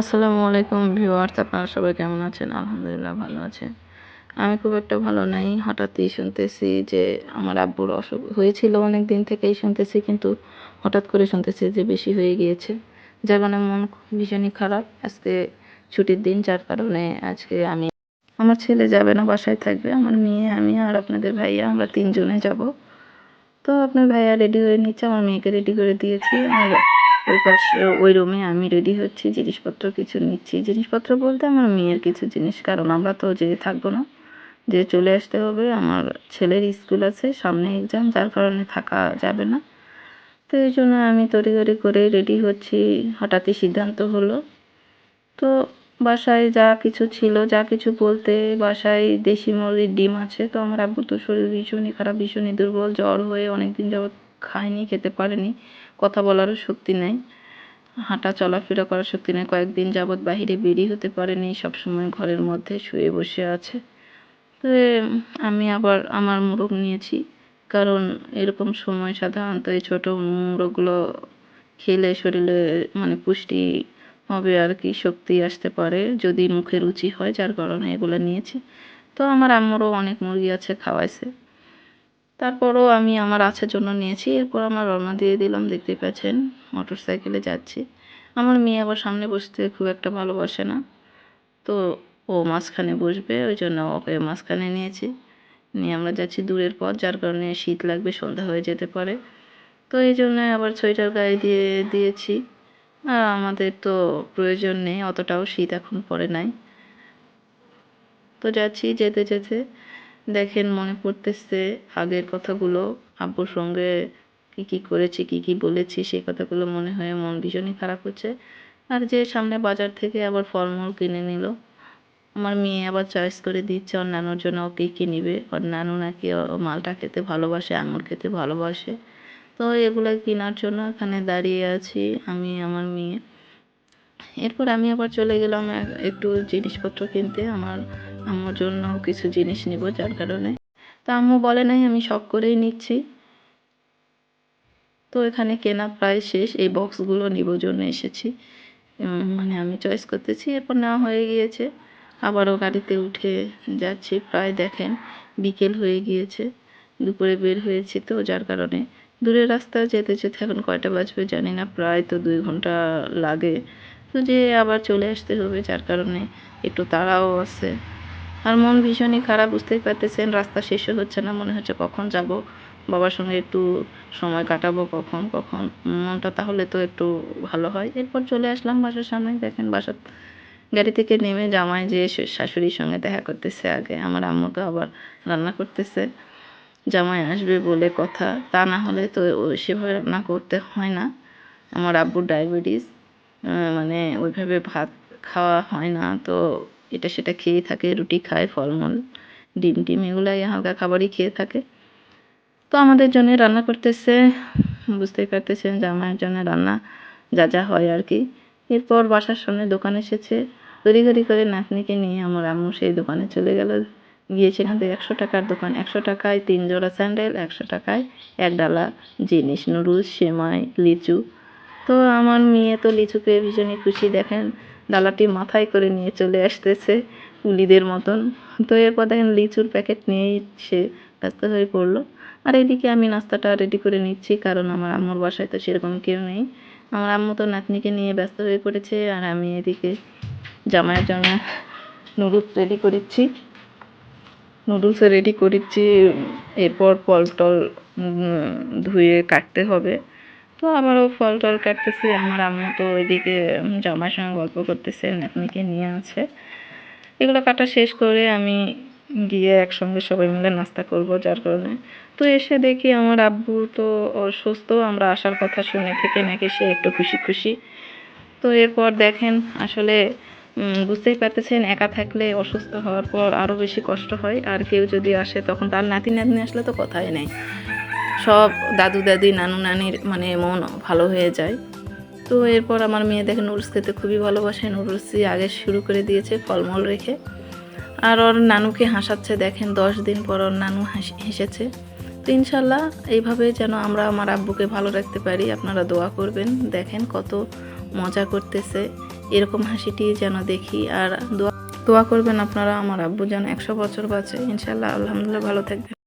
আসসালামু আলাইকুম ভিউয়ার্স, আপনারা সবাই কেমন আছেন? আলহামদুলিল্লাহ ভালো আছেন আমি খুব একটা ভালো নাই, হঠাৎই শুনতেছি যে আমার আব্বুর অসুখ হয়েছিল অনেক দিন থেকেই শুনতেছি, কিন্তু হঠাৎ করে শুনতেছি যে বেশি হয়ে গিয়েছে। যার কারণে মন ভীষণই খারাপ। আজকে ছুটির দিন, যার কারণে আজকে আমি, আমার ছেলে যাবে না, বাসায় থাকবে, আমার মেয়ে, আমি আর আপনাদের ভাইয়া, আমরা তিনজনে যাব। তো আপনার ভাইয়া রেডি হয়ে নিচ্ছে, আমার মেয়েকে রেডি করে দিয়েছি। আর ওই পাশে ওই রুমে আমি রেডি হচ্ছি, জিনিসপত্র কিছু নিচ্ছি। জিনিসপত্র বলতে আমার মেয়ের কিছু জিনিস, কারণ আমরা তো যেয়ে থাকব না। যে চলে আসতে হবে, আমার ছেলের স্কুল আছে, সামনে এক্সাম যার কারণে থাকা যাবে না। তো এই জন্য আমি তড়িঘড়ি করে রেডি হচ্ছি, হঠাৎই সিদ্ধান্ত হলো। তো বাসায় যা কিছু ছিল, যা কিছু বলতে বাসায় দেশি মুরগির ডিম আছে, তো আমার আব্বু তো শরীর ভীষণই খারাপ, ভীষণই দুর্বল, জ্বর হয়ে অনেক দিন যাবৎ খায়নি, খেতে পারেনি। কথা বলারও শক্তি নেই। হাঁটা, চলাফেরা করার শক্তি নেই। কয়েকদিন যাবৎ বাহিরে বেরিয়ে হতে পারেনি, সবসময় ঘরের মধ্যে শুয়ে বসে আছে। তো আমি আবার আমার মোরগ নিয়েছি, কারণ এরকম সময় সাধারণত এই ছোটো মোরগগুলো খেলে শরীরে মানে পুষ্টি হবে আর কি, শক্তি আসতে পারে যদি মুখে রুচি হয়, যার কারণে এগুলো নিয়েছি। তো আমার আম্মুরও অনেক মুরগি আছে, খাওয়াইছে। তারপরও আমি আমার আছার জন্য নিয়েছি। এরপর আমার রওনা দিয়ে দিলাম দেখতে পাচ্ছেন মোটর সাইকেলে যাচ্ছি। আমার মেয়ে আবার সামনে বসতে খুব একটা ভালোবাসে না। তো ও মাঝখানে বসবে, ওই জন্য ওকে মাঝখানে নিয়েছি। নিয়ে আমরা যাচ্ছি দূরের পথ, যার কারণে শীত লাগবে, সন্ধ্যা হয়ে যেতে পারে। তো এই জন্য আবার সোয়েটার গায়ে দিয়ে দিয়েছি। আর আমাদের তো প্রয়োজন নেই, অতটাও শীত এখন পড়ে নাই। তো যাচ্ছি যেতে যেতে। দেখেন মনে পড়তেছে আগের কথাগুলো, আব্বুর সঙ্গে কী কী করেছি, কী কী বলেছি, সেই কথাগুলো মনে হয়ে মন ভীষণই খারাপ হচ্ছে। আর যে সামনে বাজার থেকে আবার ফলমূল কিনে নিল, আমার মেয়ে আবার চয়েস করে দিচ্ছে, ওর নানুর জন্য ও কী কী নিবে? ওর নানু নাকি মালটা খেতে ভালোবাসে, আঙুর খেতে ভালোবাসে। তো এগুলো কেনার জন্য এখানে দাঁড়িয়ে আছি আমি, আমার মেয়ে। এরপর আমি আবার চলে গেলাম একটু জিনিসপত্র কিনতে, আমার আম্মুর জন্য কিছু জিনিস নিব, যার কারণে। তা আম্মু বলে নাই, আমি শখ করেই নিচ্ছি। তো এখানে কেনা প্রায় শেষ, এই বক্সগুলো নিব জন্য এসেছি। মানে আমি চয়েস করতেছি, এরপর নেওয়া হয়ে গিয়েছে। আবারও গাড়িতে উঠে যাচ্ছি, প্রায় দেখেন, বিকেল হয়ে গিয়েছে, দুপুরে বের হয়েছি তো, যার কারণে। দূরের রাস্তা যেতে যেতে এখন কয়টা বাজবে জানি না, প্রায় তো দুই ঘণ্টা লাগে। তো যে আবার চলে আসতে হবে, যার কারণে একটু তাড়াও আছে। আর মন ভীষণই খারাপ, বুঝতেই পারতেছেন, রাস্তা শেষও হচ্ছে না, মনে হচ্ছে কখন যাব? বাবার সঙ্গে একটু সময় কাটাবো কখন কখন? মনটা তাহলে তো একটু ভালো হয়। এরপর চলে আসলাম বাসার সামনে দেখেন বাসার গাড়ি থেকে নেমে জামাই যে শাশুড়ির সঙ্গে দেখা করতেছে আগে, আমার আম্মু তো আবার রান্না করতেছে। জামাই আসবে বলে কথা, তা না হলে তো সেভাবে রান্না করতে হয় না। আমার আব্বুর ডায়াবেটিস মানে ওইভাবে ভাত খাওয়া হয় না, তো এটা সেটা খেয়েই থাকে, রুটি খায়, ফলমূল, ডিম টিম এগুলাই হালকা খাবারই খেয়ে থাকে। তো আমাদের জন্য রান্না করতেছে, বুঝতেই পারতেছেন যে আমার জন্য রান্না যা যা হয় আর কি। এরপর বাসার সামনে দোকান এসেছে, তড়িঘড়ি করে নাতনিকে নিয়ে আমার আম্মু সেই দোকানে চলে গেল। গিয়ে সেখান থেকে একশো টাকার দোকান, একশো টাকায় তিন জোড়া স্যান্ডেল, একশো টাকায় এক ডালা জিনিস, নুডলস, সেমাই, লিচু। তো আমার মেয়ে তো লিচু পেয়ে ভীষণই খুশি, দেখেন ডালাটি মাথায় করে নিয়ে চলে আসতেছে কুলিদের মতন। তো এরপর দেখেন লিচুর প্যাকেট নিয়েই সে ব্যস্ত হয়ে পড়ল। আর এদিকে আমি নাস্তাটা রেডি করে নিচ্ছি, কারণ আমার আম্মুর বাসায় তো সেরকম কেউ নেই। আমার আম্মু তো নাতনিকে নিয়ে ব্যস্ত হয়ে পড়েছে, আর আমি এদিকে জামাইয়ের জন্য নুডলস রেডি করেছি নুডলস রেডি করেছি এরপর ফল টল ধুয়ে কাটতে হবে। তো আমারও ফল টল কাটতেছি, আমার আম্মু তো ওইদিকে জামাইয়ের সঙ্গে গল্প করতেছে, নাতনিকে নিয়ে আছে। এগুলো কাটা শেষ করে আমি গিয়ে একসঙ্গে সবাই মিলে নাস্তা করব যার কারণে। তো এসে দেখি আমার আব্বু তো অসুস্থ, আমরা আসার কথা শুনে থেকে নাকি সে একটু খুশি খুশি। তো এরপর দেখেন আসলে বুঝতেই পারতেছেন, একা থাকলে অসুস্থ হওয়ার পর আরও বেশি কষ্ট হয়। আর কেউ যদি আসে তখন তার নাতি নাতনি আসলে তো কথাই নেই। সব দাদু দাদি, নানু নানির মানে মন ভালো হয়ে যায়। তো এরপর আমার মেয়ে দেখে নুডলস খেতে খুবই ভালোবাসে। নুডলসই আগে শুরু করে দিয়েছে ফলমূল রেখে। আর ওর নানুকে হাসাচ্ছে, দেখেন দশ দিন পর ওর নানু হাসি হেসেছে। তো ইনশাল্লাহ এইভাবে যেন আমরা আমার আব্বুকে ভালো রাখতে পারি, আপনারা দোয়া করবেন। দেখেন কত মজা করতেছে, এরকম হাসিটি যেন দেখি। আর দোয়া দোয়া করবেন আপনারা, আমার আব্বু যেন একশো বছর বাঁচে। ইনশাল্লাহ, আলহামদুলিল্লাহ ভালো থাকবেন।